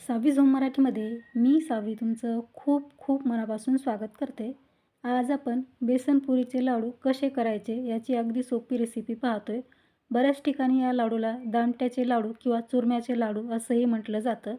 सावी zone मराठीमध्ये मी सावी तुमचं खूप खूप मनापासून स्वागत करते. आज आपण बेसन पुरीचे लाडू कसे करायचे याची अगदी सोपी रेसिपी पाहतोय. बऱ्याच ठिकाणी या लाडूला दामट्याचे लाडू किंवा चुरम्याचे लाडू असंही म्हटलं जातं.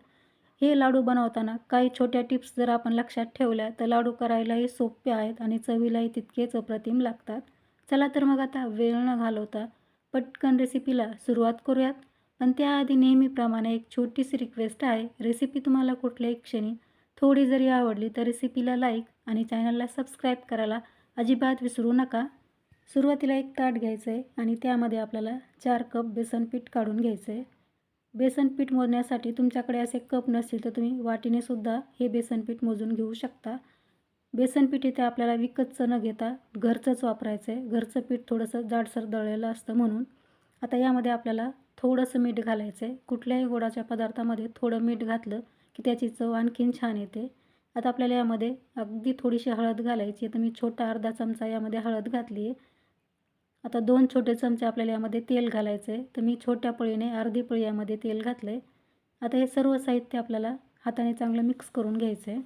हे लाडू बनवताना काही छोट्या टिप्स जर आपण लक्षात ठेवल्या तर लाडू करायलाही सोपे आहेत आणि चवीलाही तितकेच अप्रतिम लागतात. चला तर मग आता वेळ न घालवता पटकन रेसिपीला सुरुवात करूयात. पण त्याआधी नेहमीप्रमाणे एक छोटीशी रिक्वेस्ट आहे. रेसिपी तुम्हाला कुठल्याही क्षणी थोडी जरी आवडली तर रेसिपीला लाईक आणि चॅनलला सबस्क्राईब करायला अजिबात विसरू नका. सुरुवातीला एक ताट घ्यायचं आहे आणि त्यामध्ये आपल्याला चार कप बेसन पीठ काढून घ्यायचं आहे बेसन पीठ मोजण्यासाठी तुमच्याकडे असे कप नसतील तर तुम्ही वाटीने सुद्धा हे बेसन पीठ मोजून घेऊ शकता. बेसन पीठ इथे आपल्याला विकतचं न घेता घरचंच वापरायचं आहे घरचं पीठ थोडंसं जाडसर दळलेलं असतं म्हणून. आता यामध्ये आपल्याला थोडंसं मीठ घालायचं आहे कुठल्याही गोडाच्या पदार्थामध्ये थोडं मीठ घातलं की त्याची चव आणखीन छान येते. आता आपल्याला यामध्ये अगदी थोडीशी हळद घालायची. तर मी छोटा अर्धा चमचा यामध्ये हळद घातली आहे आता दोन छोटे चमचे आपल्याला यामध्ये तेल घालायचं आहे तर मी छोट्या पळीने अर्धी पळी यामध्ये तेल घातलं आहे आता हे सर्व साहित्य आपल्याला हाताने चांगलं मिक्स करून घ्यायचं आहे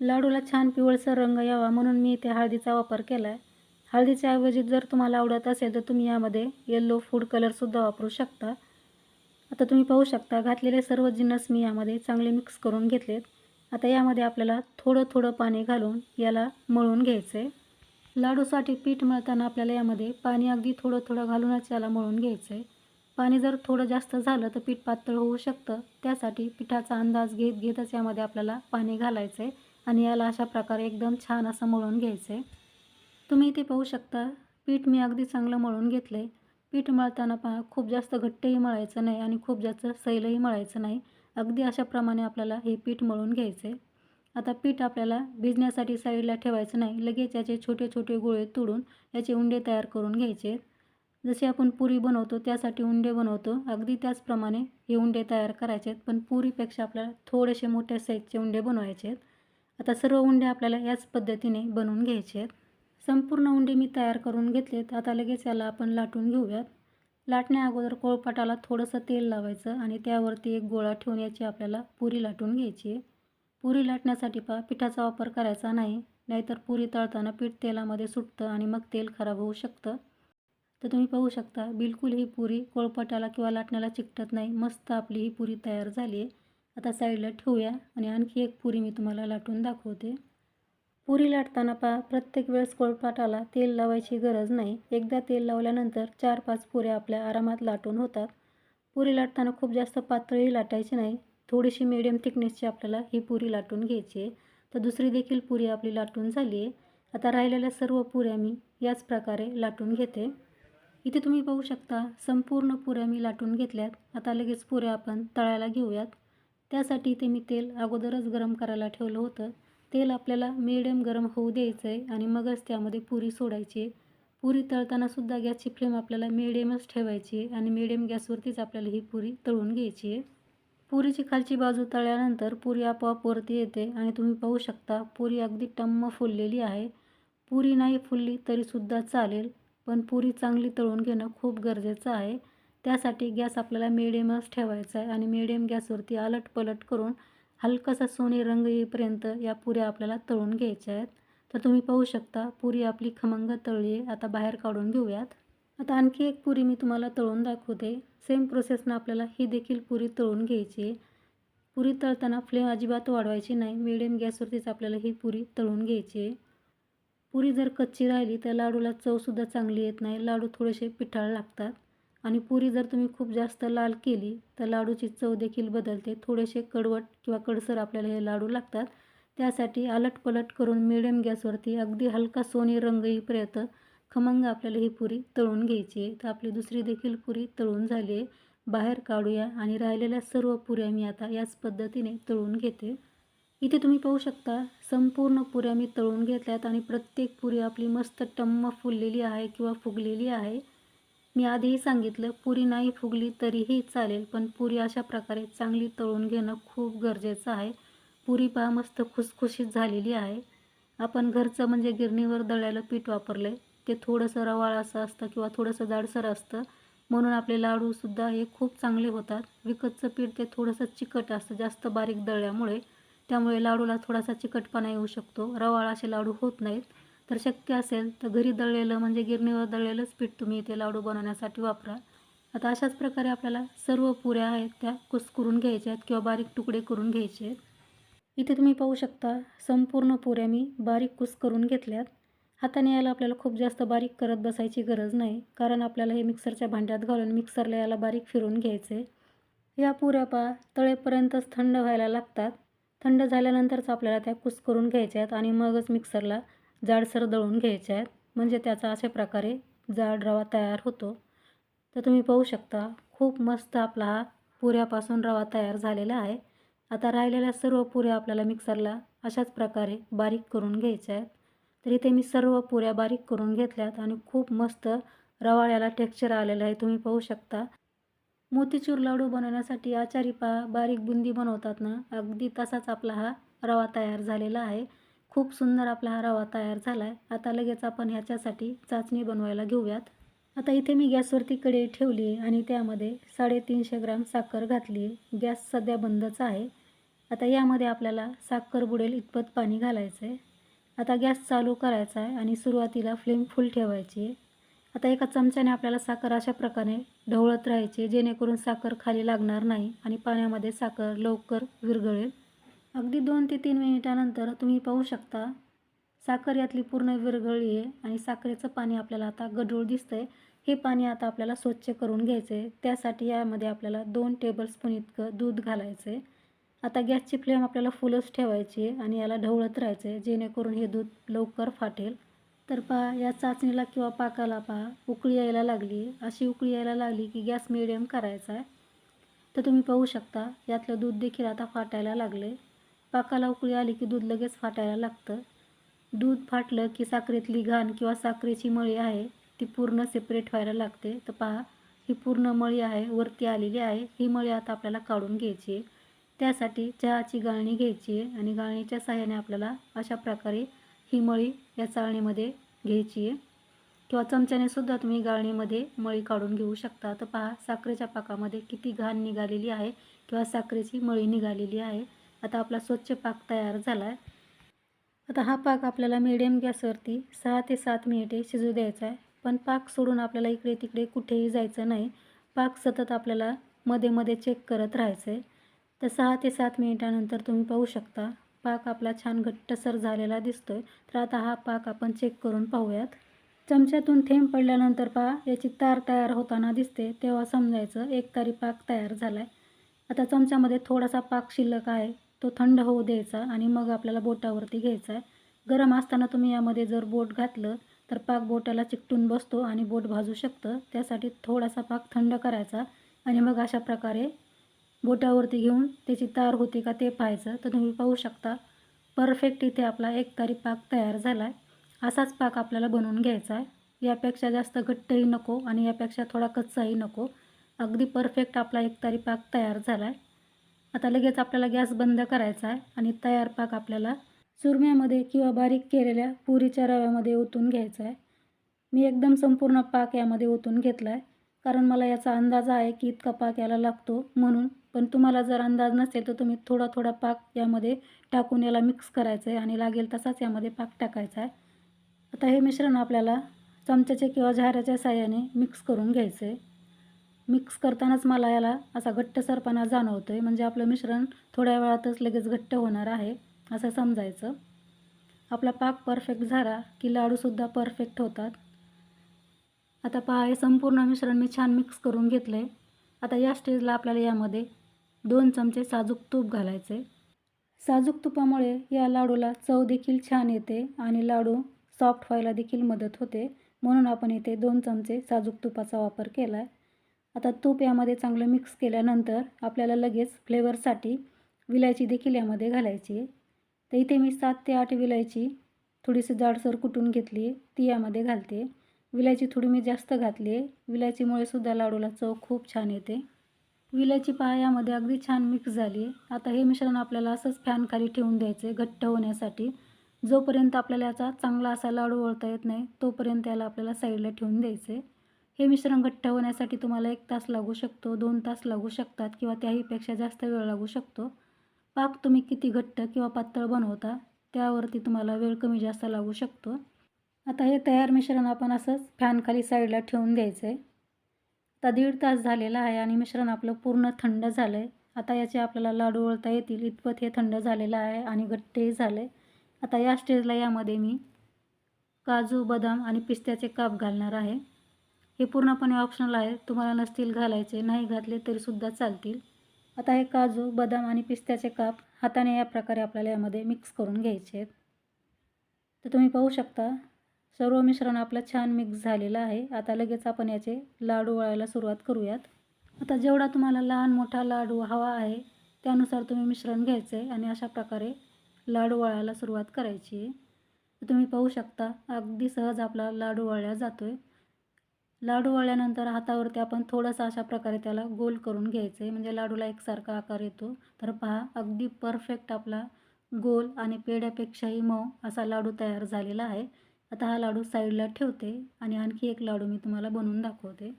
लाडूला छान पिवळसर रंग यावा म्हणून मी इथे हळदीचा वापर केला आहे हळदीच्या ऐवजी जर तुम्हाला आवडत असेल तर तुम्ही यामध्ये येल्लो फूड कलरसुद्धा वापरू शकता. आता तुम्ही पाहू शकता घातलेले सर्व जिन्नस मी यामध्ये चांगले मिक्स करून घेतलेत. आता यामध्ये आपल्याला थोडं थोडं पाणी घालून याला मळून घ्यायचं आहे लाडूसाठी पीठ मळताना आपल्याला यामध्ये पाणी अगदी थोडं थोडं घालूनच याला मळून घ्यायचं आहे पाणी जर थोडं जास्त झालं तर पीठ पातळ होऊ शकतं. त्यासाठी पिठाचा अंदाज घेत घेतच यामध्ये आपल्याला पाणी घालायचं आहे आणि याला अशा प्रकारे एकदम छान असं मळून घ्यायचं आहे तुम्ही इथे पाहू शकता पीठ मी अगदी चांगलं मळून घेतलं आहे पीठ मळताना पहा खूप जास्त घट्टही मळायचं नाही आणि खूप जास्त सैलही मळायचं नाही. अगदी अशाप्रमाणे आपल्याला हे पीठ मळून घ्यायचं आहे आता पीठ आपल्याला भिजण्यासाठी साईडला ठेवायचं नाही लगेच याचे छोटे छोटे गोळे तोडून याचे उंडे तयार करून घ्यायचे. जसे आपण पुरी बनवतो त्यासाठी उंडे बनवतो. अगदी त्याचप्रमाणे हे उंडे तयार करायचे आहेत पण पुरीपेक्षा आपल्याला थोडेसे मोठ्या साईजचे उंडे बनवायचे आहेत. आता सर्व उंडे आपल्याला याच पद्धतीने बनवून घ्यायचे आहेत. संपूर्ण उंडे मी तयार करून घेतलेत. आता लगेच याला आपण लाटून घेऊयात. लाटण्या अगोदर कोळपाटाला थोडंसं तेल लावायचं आणि त्यावरती एक गोळा ठेवून याची आपल्याला पुरी लाटून घ्यायची आहे. पुरी लाटण्यासाठी पा पिठाचा वापर करायचा नाही नाहीतर पुरी तळताना पीठ तेलामध्ये सुटतं आणि मग तेल खराब होऊ शकतं. तर तुम्ही पाहू शकता बिलकुल ही पुरी कोळपटाला किंवा लाटण्याला चिकटत नाही. मस्त आपली ही पुरी तयार झाली आहे. आता साईडला ठेवूया आणि आणखी एक पुरी मी तुम्हाला लाटून दाखवते. पुरी लाटताना पहा प्रत्येक वेळेस कोळपाटाला तेल लावायची गरज नाही. एकदा तेल लावल्यानंतर चार पाच पुऱ्या आपल्या आरामात लाटून होतात. पुरी लाटताना खूप जास्त पातळी लाटायची नाही. थोडीशी मिडियम थिकनेसची आपल्याला ही पुरी लाटून घ्यायची आहे. तर दुसरी देखील पुरी आपली लाटून झाली आहे. आता राहिलेल्या सर्व पुऱ्या मी याच प्रकारे लाटून घेते. इथे तुम्ही पाहू शकता संपूर्ण पुऱ्या मी लाटून घेतल्यात. आता लगेच पुऱ्या आपण तळायला घेऊयात. त्यासाठी इथे मी तेल अगोदरच गरम करायला ठेवलं होतं. तेल आपल्याला मिडियम गरम होऊ द्यायचं आहे आणि मगच त्यामध्ये पुरी सोडायची आहे. पुरी तळतानासुद्धा गॅसची फ्लेम आपल्याला मिडियमच ठेवायची आहे आणि मिडियम गॅसवरतीच आपल्याला ही पुरी तळून घ्यायची आहे. पुरीची खालची बाजू तळल्यानंतर पुरी आपोआप वरती येते आणि तुम्ही पाहू शकता पुरी अगदी टम्म फुललेली आहे. पुरी नाही फुलली तरीसुद्धा चालेल पण पुरी चांगली तळून घेणं खूप गरजेचं आहे. त्यासाठी गॅस आपल्याला मिडियमच ठेवायचा आहे आणि मिडियम गॅसवरती अलट पलट करून हलकासा सोने रंग येईपर्यंत या पुऱ्या आपल्याला तळून घ्यायच्या आहेत. तर तुम्ही पाहू शकता पुरी आपली खमंग तळली आहे. आता बाहेर काढून घेऊयात. आता आणखी एक पुरी मी तुम्हाला तळून दाखवते. सेम प्रोसेसनं आपल्याला ही देखील पुरी तळून घ्यायची आहे. पुरी तळताना फ्लेम अजिबात वाढवायची नाही. मिडियम गॅसवरतीच आपल्याला ही पुरी तळून घ्यायची आहे. पुरी जर कच्ची राहिली तर लाडूला चवसुद्धा चांगली येत नाही. लाडू थोडेसे पिठाळ लागतात. आणि पुरी जर तुम्ही खूप जास्त लाल केली तर लाडूची चव देखील बदलते. थोडेसे कडवट किंवा कडसर आपल्याला हे लाडू लागतात. त्यासाठी आलटपलट करून मिडियम गॅसवरती अगदी हलका सोनी रंग येईपर्यंत खमंग आपल्याला ही पुरी तळून घ्यायची आहे. तर आपली दुसरी देखील पुरी तळून झाली आहे. बाहेर काढूया आणि राहिलेल्या सर्व पुऱ्या मी आता याच पद्धतीने तळून घेते. इथे तुम्ही पाहू शकता संपूर्ण पुऱ्या मी तळून घेतल्यात आणि प्रत्येक पुरी आपली मस्त टम्म फुललेली आहे किंवा फुगलेली आहे. मी आधीही सांगितलं पुरी नाही फुगली तरीही चालेल पण पुरी अशा प्रकारे चांगली तळून घेणं खूप गरजेचं आहे. पुरी पहा मस्त खुसखुशीत झालेली आहे. आपण घरचं म्हणजे गिरणीवर दळायला पीठ वापरलं आहे ते थोडंसं रवाळ असं असतं किंवा थोडंसं जाडसर असतं. म्हणून आपले लाडूसुद्धा हे खूप चांगले होतात. विकतचं पीठ ते थोडंसं चिकट असतं जास्त बारीक दळल्यामुळे. त्यामुळे लाडूला थोडासा चिकटपणा येऊ शकतो. रवाळ असे लाडू होत नाहीत. तर शक्य असेल तर घरी दळलेलं म्हणजे गिरणीवर दळलेलंच पीठ तुम्ही इथे लाडू बनवण्यासाठी वापरा. आता अशाच प्रकारे आपल्याला सर्व पुऱ्या आहेत त्या कुस्करून घ्यायच्या आहेत किंवा बारीक तुकडे करून घ्यायचे आहेत. इथे तुम्ही पाहू शकता संपूर्ण पुऱ्या मी बारीक कुस करून घेतल्यात. हाताने यायला आपल्याला खूप जास्त बारीक करत बसायची गरज नाही कारण आपल्याला हे मिक्सरच्या भांड्यात घालून मिक्सरला याला बारीक फिरून घ्यायचे. या पुऱ्या पा तळेपर्यंतच थंड व्हायला लागतात. थंड झाल्यानंतरच आपल्याला त्या कुस करून घ्यायच्या आहेत आणि मगच मिक्सरला जाडसर दळून घ्यायचे आहेत. म्हणजे त्याचा अशा प्रकारे जाड रवा तयार होतो. तर तुम्ही पाहू शकता खूप मस्त आपला हा पुऱ्यापासून रवा तयार झालेला आहे. आता राहिलेल्या सर्व पुऱ्या आपल्याला मिक्सरला अशाच प्रकारे बारीक करून घ्यायच्या आहेत. तर इथे मी सर्व पुऱ्या बारीक करून घेतल्यात आणि खूप मस्त रवाळ्याला टेक्स्चर आलेलं आहे. तुम्ही पाहू शकता. मोतीचूर लाडू बनवण्यासाठी आचारी पा बारीक बुंदी बनवतात ना अगदी तसाच आपला हा रवा तयार झालेला आहे. खूप सुंदर आपला हा रवा तयार झाला आहे आता लगेच आपण ह्याच्यासाठी चाचणी बनवायला घेऊयात. आता इथे मी गॅसवरती कढई ठेवली आहे आणि त्यामध्ये साडेतीनशे ग्राम साखर घातली आहे. गॅस सध्या बंदच आहे. आता यामध्ये आपल्याला साखर बुडेल इतपत पाणी घालायचं आहे आता गॅस चालू करायचा आहे आणि सुरुवातीला फ्लेम फुल ठेवायची आहे. आता एका चमच्याने आपल्याला साखर अशा प्रकारे ढवळत राहायची जेणेकरून साखर खाली लागणार नाही आणि पाण्यामध्ये साखर लवकर विरघळेल. अगदी दोन ते तीन मिनिटानंतर तुम्ही पाहू शकता साखर यातली पूर्ण विरघळली आहे आणि साखरेचं पाणी आपल्याला आता गढूळ दिसतं आहे हे पाणी आता आपल्याला स्वच्छ करून घ्यायचं आहे त्यासाठी यामध्ये आपल्याला दोन टेबलस्पून इतकं दूध घालायचं आहे आता गॅसची फ्लेम आपल्याला फुलच ठेवायची आहे आणि याला ढवळत राहायचं आहे जेणेकरून हे दूध लवकर फाटेल. तर पहा या चाचणीला किंवा पाकाला पहा उकळी यायला लागली. अशी उकळी यायला लागली की गॅस मिडियम करायचा आहे. तर तुम्ही पाहू शकता यातलं दूध देखील आता फाटायला लागले पाकाला उकळी आली की दूध लगेच फाटायला लागतं. दूध फाटलं की साखरेतली घाण किंवा साखरेची मळी आहे ती पूर्ण सेपरेट व्हायला लागते. तर पहा ही पूर्ण मळी आहे वरती आलेली आहे ही मळी आता आपल्याला काढून घ्यायची आहे. त्यासाठी चहाची गाळणी घ्यायची आहे आणि गाळणीच्या साह्याने आपल्याला अशा प्रकारे ही मळी या चाळणीमध्ये घ्यायची आहे. किंवा चमच्याने सुद्धा तुम्ही गाळणीमध्ये मळी काढून घेऊ शकता. तर पहा साखरेच्या पाकामध्ये किती घाण निघालेली आहे किंवा साखरेची मळी निघालेली आहे. आता आपला स्वच्छ पाक तयार झाला आहे आता हा पाक आपल्याला मिडियम गॅसवरती सहा ते सात मिनिटे शिजू द्यायचा आहे पण पाक सोडून आपल्याला इकडे तिकडे कुठेही जायचं नाही. पाक सतत आपल्याला मध्ये मध्ये चेक करत राहायचं आहे तर सहा ते सात मिनिटानंतर तुम्ही पाहू शकता पाक आपला छान घट्टसर झालेला दिसतो आहे तर आता हा पाक आपण चेक करून पाहूयात. चमच्यातून थेंब पडल्यानंतर पहा याची तार तयार होताना दिसते. तेव्हा समजायचं एक तारी पाक तयार झाला आहे आता चमच्यामध्ये थोडासा पाक शिल्लक आहे. तो थंड होऊ द्यायचा आणि मग आपल्याला बोटावरती घ्यायचा आहे. गरम असताना तुम्ही यामध्ये जर बोट घातलं तर पाक बोटाला चिकटून बसतो आणि बोट भाजू शकतं. त्यासाठी थोडासा पाक थंड करायचा आणि मग अशा प्रकारे बोटावरती घेऊन त्याची तार होती का ते पाहायचं. तर तुम्ही पाहू शकता परफेक्ट इथे आपला एक तारी पाक तयार झाला आहे असाच पाक आपल्याला बनवून घ्यायचा आहे. यापेक्षा जास्त घट्टही नको आणि यापेक्षा थोडा कच्चाही नको. अगदी परफेक्ट आपला एक तारी पाक तयार झाला आहे आता लगेच आपल्याला गॅस बंद करायचा आहे आणि तयार पाक आपल्याला चुरम्यामध्ये किंवा बारीक केलेल्या पुरीच्या रव्यामध्ये ओतून घ्यायचा आहे. मी एकदम संपूर्ण पाक यामध्ये ओतून घेतला आहे. कारण मला याचा अंदाज आहे की इतका पाक याला लागतो म्हणून. पण तुम्हाला जर अंदाज नसेल तर तुम्ही थोडा थोडा पाक यामध्ये टाकून याला मिक्स करायचं आहे आणि लागेल तसाच यामध्ये पाक टाकायचा आहे. आता हे मिश्रण आपल्याला चमच्याच्या किंवा झाऱ्याच्या साह्याने मिक्स करून घ्यायचं आहे. मिक्स करतानाच मला याला असा घट्टसरपणा जाणवतो आहे म्हणजे आपलं मिश्रण थोड्या वेळातच लगेच घट्ट होणार आहे असं समजायचं. आपला पाक परफेक्ट झाला की लाडूसुद्धा परफेक्ट होतात. आता पहा हे संपूर्ण मिश्रण मी छान मिक्स करून घेतलं आहे आता या स्टेजला आपल्याला यामध्ये दोन चमचे साजूक तूप घालायचे साजूक तुपामुळे या लाडूला चव देखील छान येते आणि लाडू सॉफ्ट व्हायला देखील मदत होते. म्हणून आपण इथे दोन चमचे साजूक तुपाचा वापर केला आहे आता तूप यामध्ये चांगलं मिक्स केल्यानंतर आपल्याला लगेच फ्लेवरसाठी विलायची देखील यामध्ये घालायची आहे. तर इथे मी सात ते आठ विलायची थोडीशी जाडसर कुटून घेतली ती यामध्ये घालते. विलायची थोडी मी जास्त घातली आहे. विलायचीमुळे सुद्धा लाडूला चव खूप छान येते. विलायची पहा यामध्ये अगदी छान मिक्स झाली आहे. आता हे मिश्रण आपल्याला असंच फॅनखाली ठेवून द्यायचं घट्ट होण्यासाठी. जोपर्यंत आपल्याला याचा चांगला असा लाडू वळता येत नाही तोपर्यंत याला आपल्याला साईडला ठेवून द्यायचं आहे हे मिश्रण घट्ट होण्यासाठी तुम्हाला एक तास लागू शकतो दोन तास लागू शकतात किंवा त्याहीपेक्षा जास्त वेळ लागू शकतो. पाक तुम्ही किती घट्ट किंवा पातळ बनवता त्यावरती तुम्हाला वेळ कमी जास्त लागू शकतो. आता हे तयार मिश्रण आपण असंच फॅनखाली साईडला ठेवून द्यायचं आहे आता दीड तास झालेला आहे आणि मिश्रण आपलं पूर्ण थंड झालं आहे आता याचे आपल्याला लाडू वळता येतील इतपत हे थंड झालेलं आहे आणि घट्टही झालं आहे आता या स्टेजला यामध्ये मी काजू बदाम आणि पिस्त्याचे काप घालणार आहे. हे पूर्णपणे ऑप्शनल आहे. तुम्हाला नसतील घालायचे नाही घातले तरीसुद्धा चालतील. आता हे काजू बदाम आणि पिस्त्याचे काप हाताने या प्रकारे आपल्याला यामध्ये मिक्स करून घ्यायचे आहेत. तर तुम्ही पाहू शकता सर्व मिश्रण आपलं छान मिक्स झालेलं आहे. आता लगेच आपण याचे लाडू वळायला सुरुवात करूयात. आता जेवढा तुम्हाला लहान मोठा लाडू हवा आहे त्यानुसार तुम्ही मिश्रण घ्यायचं आहे आणि अशा प्रकारे लाडू वळायला सुरुवात करायची. आहे तर तुम्ही पाहू शकता अगदी सहज आपला लाडू वळल्या जातो आहे लाडू वळल्यानंतर हातावरती आपण थोडंसं अशा प्रकारे त्याला गोल करून घ्यायचं आहे. म्हणजे लाडूला एकसारखा आकार येतो. तर पहा अगदी परफेक्ट आपला गोल आणि पेढ्यापेक्षाही मऊ असा लाडू तयार झालेला आहे. आता हा लाडू साईडला ठेवते आणि आणखी एक लाडू मी तुम्हाला बनवून दाखवते.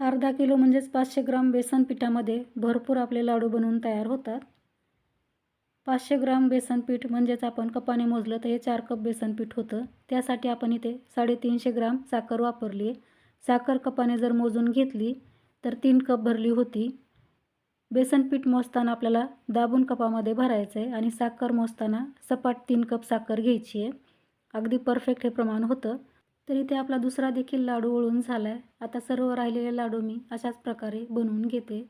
अर्धा किलो म्हणजेच पाचशे ग्राम बेसन पिठामध्ये भरपूर आपले लाडू बनवून तयार होतात. पाचशे ग्राम बेसन पीठ म्हणजेच आपण कपाने मोजलं तर हे चार कप बेसन पीठ होतं. त्यासाठी आपण इथे साडेतीनशे ग्राम साखर वापरली आहे. साखर कपाने जर मोजून घेतली तर तीन कप भरली होती. बेसन पीठ मोजताना आपल्याला दाबून कपामध्ये भरायचं आहे आणि साखर मोजताना सपाट तीन कप साखर घ्यायची आहे अगदी परफेक्ट हे प्रमाण होतं. तरी ते आपला दुसरा देखील लाडू वळून झाला आहे आता सर्व राहिलेले लाडू मी अशाच प्रकारे बनवून घेते.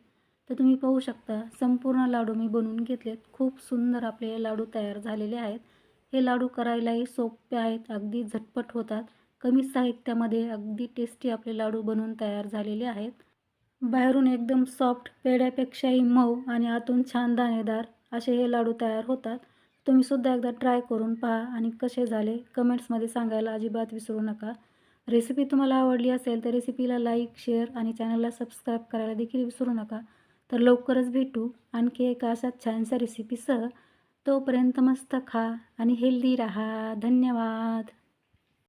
तर तुम्ही पाहू शकता संपूर्ण लाडू मी बनवून घेतलेत. खूप सुंदर आपले लाडू तयार झालेले आहेत. हे लाडू करायलाही सोपे आहेत अगदी झटपट होतात. कमी साहित्यामध्ये अगदी टेस्टी आपले लाडू बनवून तयार झालेले आहेत. बाहेरून एकदम सॉफ्ट पेढ्यापेक्षाही मऊ आणि आतून छान दाणेदार असे हे लाडू तयार होतात. तुम्हीसुद्धा एकदा ट्राय करून पहा आणि कसे झाले कमेंट्समध्ये सांगायला अजिबात विसरू नका. रेसिपी तुम्हाला आवडली असेल तर रेसिपीला लाईक शेअर आणि चॅनलला सबस्क्राईब करायला देखील विसरू नका. तर लवकरच भेटू आणखी एका अशा छानशा रेसिपीसह तोपर्यंत मस्त खा आणि हेल्दी राहा. धन्यवाद.